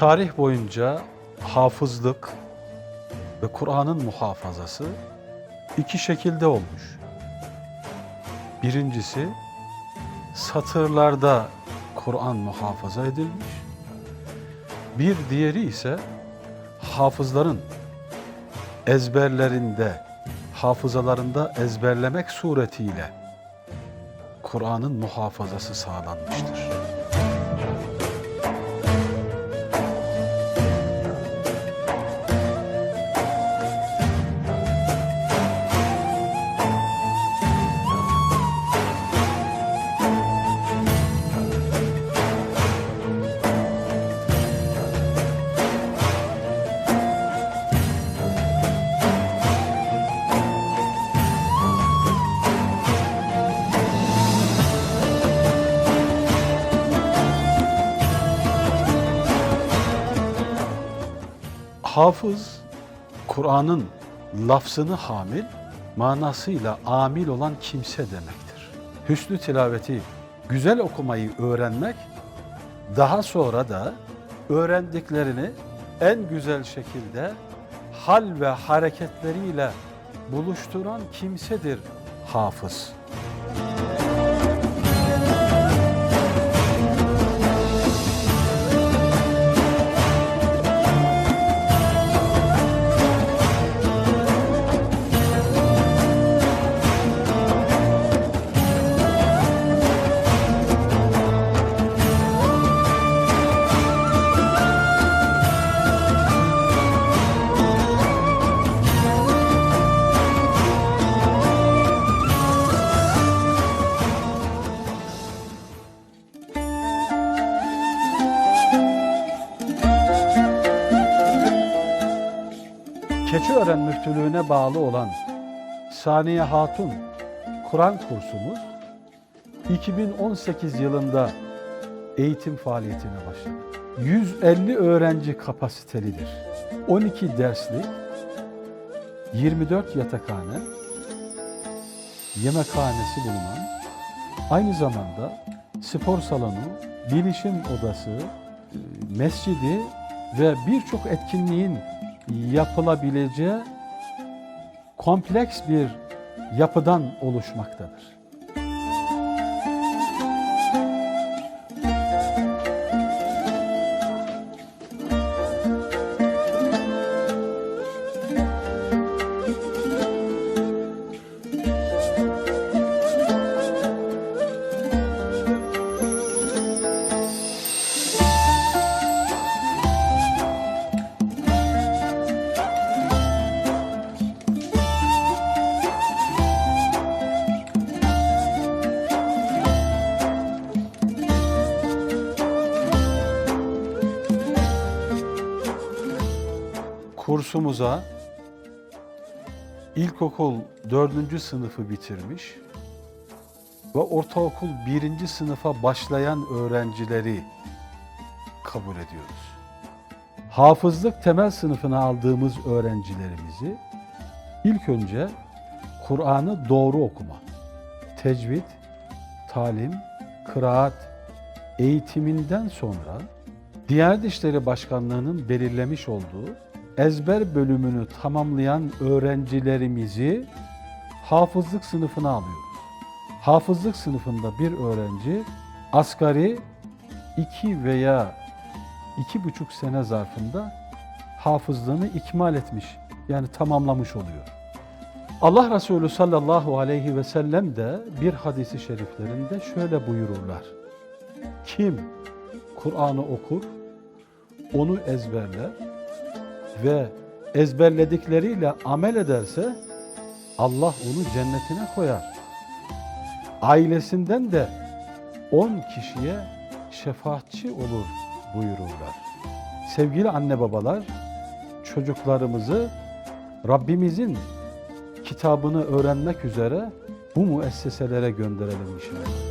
Tarih boyunca hafızlık ve Kur'an'ın muhafazası iki şekilde olmuş. Birincisi satırlarda Kur'an muhafaza edilmiş. Bir diğeri ise hafızların ezberlerinde, hafızalarında ezberlemek suretiyle Kur'an'ın muhafazası sağlanmıştır. Hafız, Kur'an'ın lafzını hamil, manasıyla amil olan kimse demektir. Hüsnü tilaveti, güzel okumayı öğrenmek, daha sonra da öğrendiklerini en güzel şekilde hal ve hareketleriyle buluşturan kimsedir hafız. Keçiören Müftülüğü'ne bağlı olan Saniye Hatun Kur'an kursumuz 2018 yılında eğitim faaliyetine başladı. 150 öğrenci kapasitelidir. 12 derslik, 24 yatakhane, yemekhanesi bulunan, aynı zamanda spor salonu, bilişim odası, mescidi ve birçok etkinliğin yapılabileceği kompleks bir yapıdan oluşmaktadır. Kursumuza ilkokul 4. sınıfı bitirmiş ve ortaokul 1. sınıfa başlayan öğrencileri kabul ediyoruz. Hafızlık temel sınıfına aldığımız öğrencilerimizi ilk önce Kur'an'ı doğru okuma, tecvid, talim, kıraat eğitiminden sonra Diyanet İşleri Başkanlığı'nın belirlemiş olduğu ezber bölümünü tamamlayan öğrencilerimizi hafızlık sınıfına alıyoruz. Hafızlık sınıfında bir öğrenci asgari iki veya iki buçuk sene zarfında hafızlığını ikmal etmiş, yani tamamlamış oluyor. Allah Resulü sallallahu aleyhi ve sellem de bir hadisi şeriflerinde şöyle buyururlar. Kim Kur'an'ı okur, onu ezberler ve ezberledikleriyle amel ederse Allah onu cennetine koyar. Ailesinden de on kişiye şefaatçi olur buyururlar. Sevgili anne babalar, çocuklarımızı Rabbimizin kitabını öğrenmek üzere bu müesseselere gönderelim inşallah.